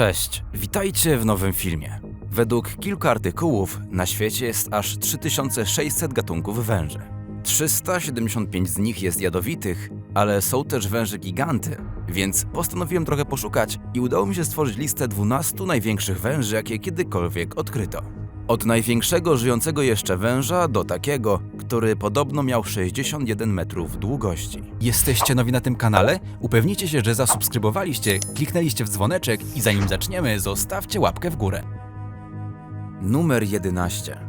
Cześć, witajcie w nowym filmie. Według kilku artykułów na świecie jest aż 3600 gatunków węży. 375 z nich jest jadowitych, ale są też węże giganty, więc postanowiłem trochę poszukać i udało mi się stworzyć listę 12 największych węży, jakie kiedykolwiek odkryto. Od największego żyjącego jeszcze węża do takiego, który podobno miał 61 metrów długości. Jesteście nowi na tym kanale? Upewnijcie się, że zasubskrybowaliście, kliknęliście w dzwoneczek i zanim zaczniemy, zostawcie łapkę w górę. Numer 11.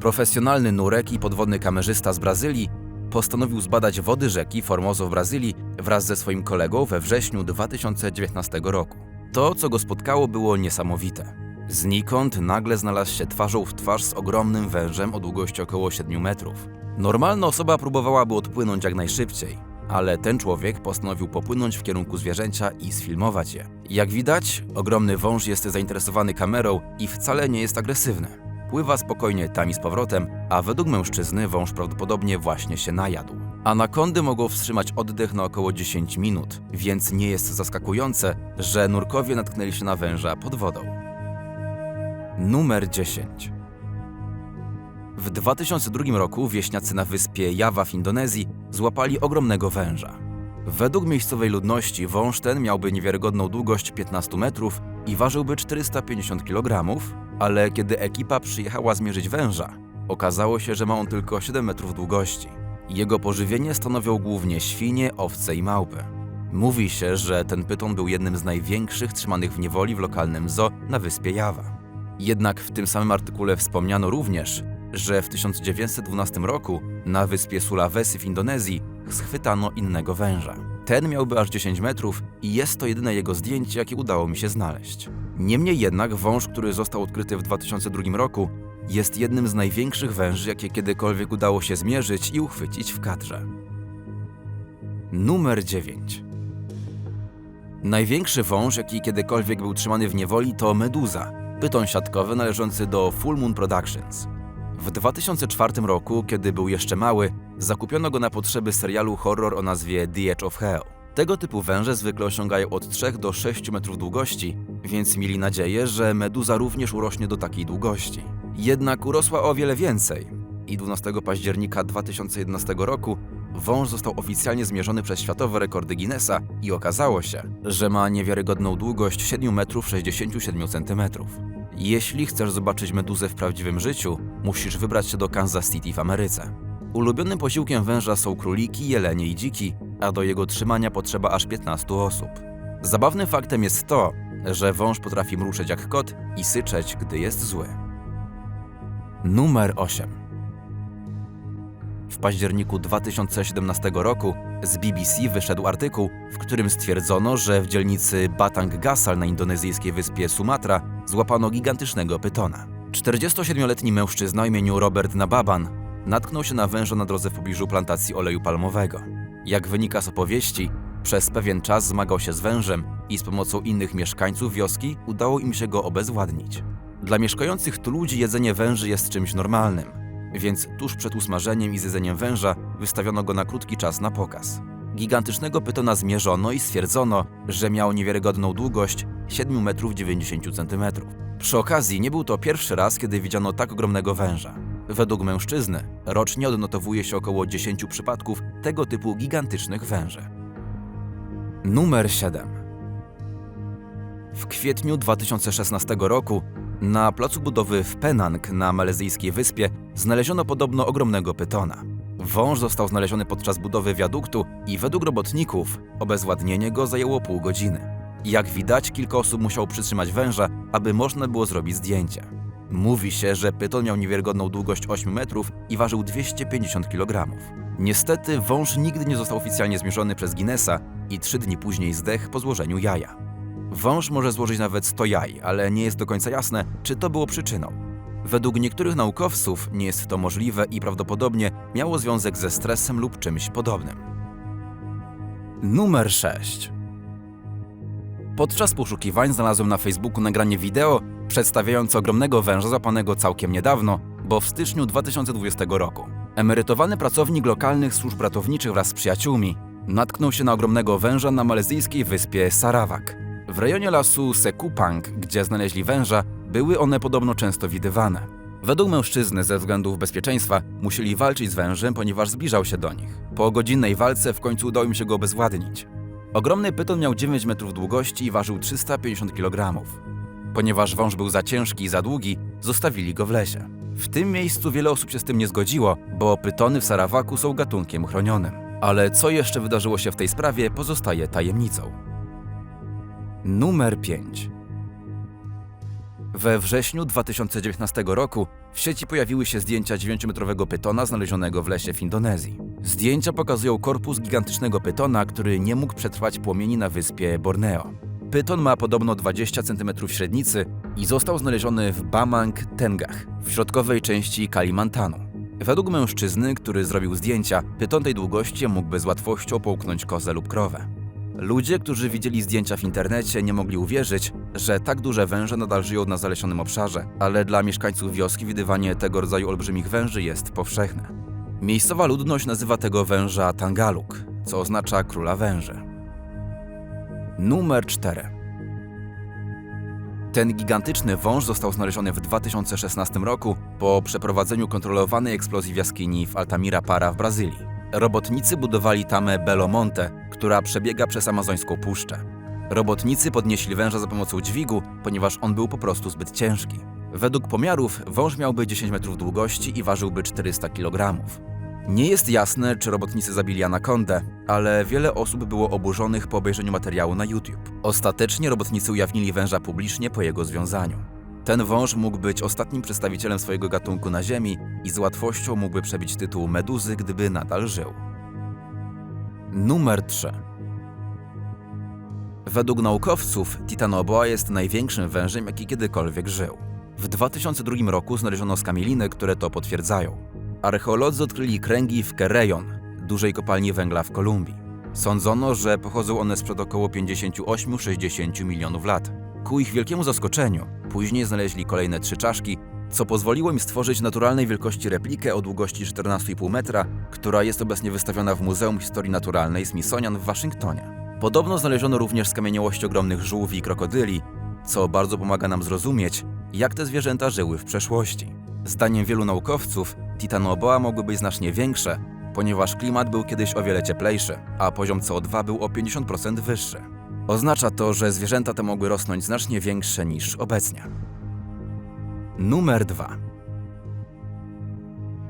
Profesjonalny nurek i podwodny kamerzysta z Brazylii postanowił zbadać wody rzeki Formoso w Brazylii wraz ze swoim kolegą we wrześniu 2019 roku. To, co go spotkało, było niesamowite. Znikąd nagle znalazł się twarzą w twarz z ogromnym wężem o długości około 7 metrów. Normalna osoba próbowałaby odpłynąć jak najszybciej, ale ten człowiek postanowił popłynąć w kierunku zwierzęcia i sfilmować je. Jak widać, ogromny wąż jest zainteresowany kamerą i wcale nie jest agresywny. Pływa spokojnie tam i z powrotem, a według mężczyzny wąż prawdopodobnie właśnie się najadł. Anakondy mogą wstrzymać oddech na około 10 minut, więc nie jest zaskakujące, że nurkowie natknęli się na węża pod wodą. Numer 10. W 2002 roku wieśniacy na wyspie Jawa w Indonezji złapali ogromnego węża. Według miejscowej ludności wąż ten miałby niewiarygodną długość 15 metrów i ważyłby 450 kg, ale kiedy ekipa przyjechała zmierzyć węża, okazało się, że ma on tylko 7 metrów długości. Jego pożywienie stanowią głównie świnie, owce i małpy. Mówi się, że ten pyton był jednym z największych trzymanych w niewoli w lokalnym zoo na wyspie Jawa. Jednak w tym samym artykule wspomniano również, że w 1912 roku na wyspie Sulawesi w Indonezji schwytano innego węża. Ten miałby aż 10 metrów i jest to jedyne jego zdjęcie, jakie udało mi się znaleźć. Niemniej jednak wąż, który został odkryty w 2002 roku, jest jednym z największych węży, jakie kiedykolwiek udało się zmierzyć i uchwycić w kadrze. Numer 9. Największy wąż, jaki kiedykolwiek był trzymany w niewoli, to meduza, pyton siatkowy należący do Full Moon Productions. W 2004 roku, kiedy był jeszcze mały, zakupiono go na potrzeby serialu horror o nazwie The Edge of Hell. Tego typu węże zwykle osiągają od 3 do 6 metrów długości, więc mieli nadzieję, że meduza również urośnie do takiej długości. Jednak urosła o wiele więcej i 12 października 2011 roku wąż został oficjalnie zmierzony przez światowe rekordy Guinnessa i okazało się, że ma niewiarygodną długość 7 metrów 67 centymetrów. Jeśli chcesz zobaczyć meduzę w prawdziwym życiu, musisz wybrać się do Kansas City w Ameryce. Ulubionym posiłkiem węża są króliki, jelenie i dziki, a do jego trzymania potrzeba aż 15 osób. Zabawnym faktem jest to, że wąż potrafi mruczeć jak kot i syczeć, gdy jest zły. Numer 8. W październiku 2017 roku z BBC wyszedł artykuł, w którym stwierdzono, że w dzielnicy Batang Gasal na indonezyjskiej wyspie Sumatra złapano gigantycznego pytona. 47-letni mężczyzna o imieniu Robert Nababan natknął się na węża na drodze w pobliżu plantacji oleju palmowego. Jak wynika z opowieści, przez pewien czas zmagał się z wężem i z pomocą innych mieszkańców wioski udało im się go obezwładnić. Dla mieszkających tu ludzi jedzenie węży jest czymś normalnym, więc tuż przed usmażeniem i zjedzeniem węża wystawiono go na krótki czas na pokaz. Gigantycznego pytona zmierzono i stwierdzono, że miał niewiarygodną długość 7 metrów 90 centymetrów. Przy okazji nie był to pierwszy raz, kiedy widziano tak ogromnego węża. Według mężczyzny rocznie odnotowuje się około 10 przypadków tego typu gigantycznych węży. Numer 7. W kwietniu 2016 roku na placu budowy w Penang na malezyjskiej wyspie znaleziono podobno ogromnego pytona. Wąż został znaleziony podczas budowy wiaduktu i według robotników obezwładnienie go zajęło pół godziny. Jak widać, kilka osób musiało przytrzymać węża, aby można było zrobić zdjęcie. Mówi się, że pyton miał niewiarygodną długość 8 metrów i ważył 250 kg. Niestety wąż nigdy nie został oficjalnie zmierzony przez Guinnessa i trzy dni później zdechł po złożeniu jaja. Wąż może złożyć nawet 100 jaj, ale nie jest do końca jasne, czy to było przyczyną. Według niektórych naukowców nie jest to możliwe i prawdopodobnie miało związek ze stresem lub czymś podobnym. Numer 6. Podczas poszukiwań znalazłem na Facebooku nagranie wideo przedstawiające ogromnego węża złapanego całkiem niedawno, bo w styczniu 2020 roku. Emerytowany pracownik lokalnych służb ratowniczych wraz z przyjaciółmi natknął się na ogromnego węża na malezyjskiej wyspie Sarawak. W rejonie lasu Sekupang, gdzie znaleźli węża, były one podobno często widywane. Według mężczyzny ze względów bezpieczeństwa musieli walczyć z wężem, ponieważ zbliżał się do nich. Po godzinnej walce w końcu udało im się go obezwładnić. Ogromny pyton miał 9 metrów długości i ważył 350 kg. Ponieważ wąż był za ciężki i za długi, zostawili go w lesie. W tym miejscu wiele osób się z tym nie zgodziło, bo pytony w Sarawaku są gatunkiem chronionym. Ale co jeszcze wydarzyło się w tej sprawie, pozostaje tajemnicą. Numer 5. We wrześniu 2019 roku w sieci pojawiły się zdjęcia 9-metrowego pytona znalezionego w lesie w Indonezji. Zdjęcia pokazują korpus gigantycznego pytona, który nie mógł przetrwać płomieni na wyspie Borneo. Pyton ma podobno 20 cm średnicy i został znaleziony w Bamang Tengah, w środkowej części Kalimantanu. Według mężczyzny, który zrobił zdjęcia, pyton tej długości mógłby z łatwością połknąć kozę lub krowę. Ludzie, którzy widzieli zdjęcia w internecie, nie mogli uwierzyć, że tak duże węże nadal żyją na zalesionym obszarze, ale dla mieszkańców wioski widywanie tego rodzaju olbrzymich węży jest powszechne. Miejscowa ludność nazywa tego węża Tangaluk, co oznacza króla węży. Numer 4. Ten gigantyczny wąż został znaleziony w 2016 roku po przeprowadzeniu kontrolowanej eksplozji w jaskini w Altamira Para w Brazylii. Robotnicy budowali tamę Belo Monte, która przebiega przez amazońską puszczę. Robotnicy podnieśli węża za pomocą dźwigu, ponieważ on był po prostu zbyt ciężki. Według pomiarów wąż miałby 10 metrów długości i ważyłby 400 kg. Nie jest jasne, czy robotnicy zabili anakondę, ale wiele osób było oburzonych po obejrzeniu materiału na YouTube. Ostatecznie robotnicy ujawnili węża publicznie po jego związaniu. Ten wąż mógł być ostatnim przedstawicielem swojego gatunku na Ziemi i z łatwością mógłby przebić tytuł meduzy, gdyby nadal żył. Numer 3. Według naukowców Titanoboa jest największym wężem, jaki kiedykolwiek żył. W 2002 roku znaleziono skamieliny, które to potwierdzają. Archeolodzy odkryli kręgi w Kerejon, dużej kopalni węgla w Kolumbii. Sądzono, że pochodzą one sprzed około 58-60 milionów lat. Ku ich wielkiemu zaskoczeniu, później znaleźli kolejne trzy czaszki, co pozwoliło im stworzyć naturalnej wielkości replikę o długości 14,5 metra, która jest obecnie wystawiona w Muzeum Historii Naturalnej Smithsonian w Waszyngtonie. Podobno znaleziono również skamieniałości ogromnych żółwi i krokodyli, co bardzo pomaga nam zrozumieć, jak te zwierzęta żyły w przeszłości. Zdaniem wielu naukowców, Titanoboa mogły być znacznie większe, ponieważ klimat był kiedyś o wiele cieplejszy, a poziom CO2 był o 50% wyższy. Oznacza to, że zwierzęta te mogły rosnąć znacznie większe niż obecnie. Numer 2.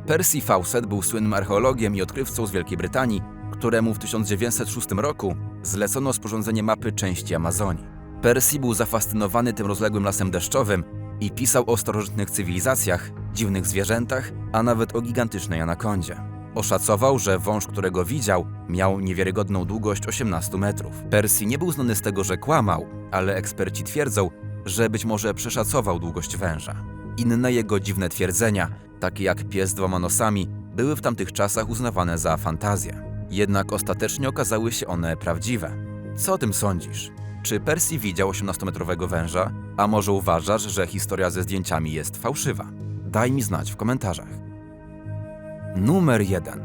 Percy Fawcett był słynnym archeologiem i odkrywcą z Wielkiej Brytanii, któremu w 1906 roku zlecono sporządzenie mapy części Amazonii. Percy był zafascynowany tym rozległym lasem deszczowym i pisał o starożytnych cywilizacjach, dziwnych zwierzętach, a nawet o gigantycznej anakondzie. Oszacował, że wąż, którego widział, miał niewiarygodną długość 18 metrów. Percy nie był znany z tego, że kłamał, ale eksperci twierdzą, że być może przeszacował długość węża. Inne jego dziwne twierdzenia, takie jak pies z dwoma nosami, były w tamtych czasach uznawane za fantazję. Jednak ostatecznie okazały się one prawdziwe. Co o tym sądzisz? Czy Percy widział 18-metrowego węża? A może uważasz, że historia ze zdjęciami jest fałszywa? Daj mi znać w komentarzach. Numer 1.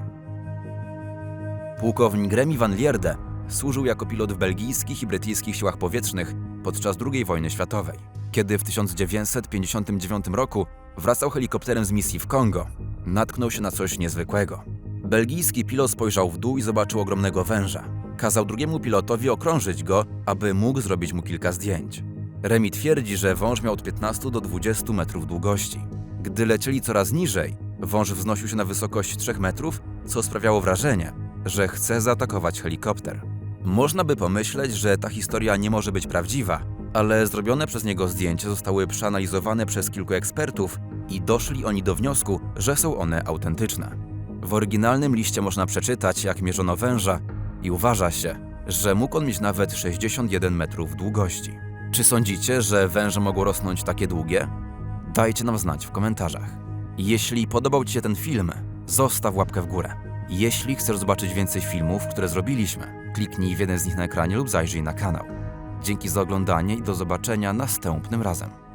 Pułkownik Remy van Lierde służył jako pilot w belgijskich i brytyjskich siłach powietrznych podczas II wojny światowej. Kiedy w 1959 roku wracał helikopterem z misji w Kongo, natknął się na coś niezwykłego. Belgijski pilot spojrzał w dół i zobaczył ogromnego węża. Kazał drugiemu pilotowi okrążyć go, aby mógł zrobić mu kilka zdjęć. Remi twierdzi, że wąż miał od 15 do 20 metrów długości. Gdy lecieli coraz niżej, wąż wznosił się na wysokość 3 metrów, co sprawiało wrażenie, że chce zaatakować helikopter. Można by pomyśleć, że ta historia nie może być prawdziwa, ale zrobione przez niego zdjęcia zostały przeanalizowane przez kilku ekspertów i doszli oni do wniosku, że są one autentyczne. W oryginalnym liście można przeczytać, jak mierzono węża i uważa się, że mógł on mieć nawet 61 metrów długości. Czy sądzicie, że węże mogą rosnąć takie długie? Dajcie nam znać w komentarzach. Jeśli podobał Ci się ten film, zostaw łapkę w górę. Jeśli chcesz zobaczyć więcej filmów, które zrobiliśmy, kliknij w jeden z nich na ekranie lub zajrzyj na kanał. Dzięki za oglądanie i do zobaczenia następnym razem.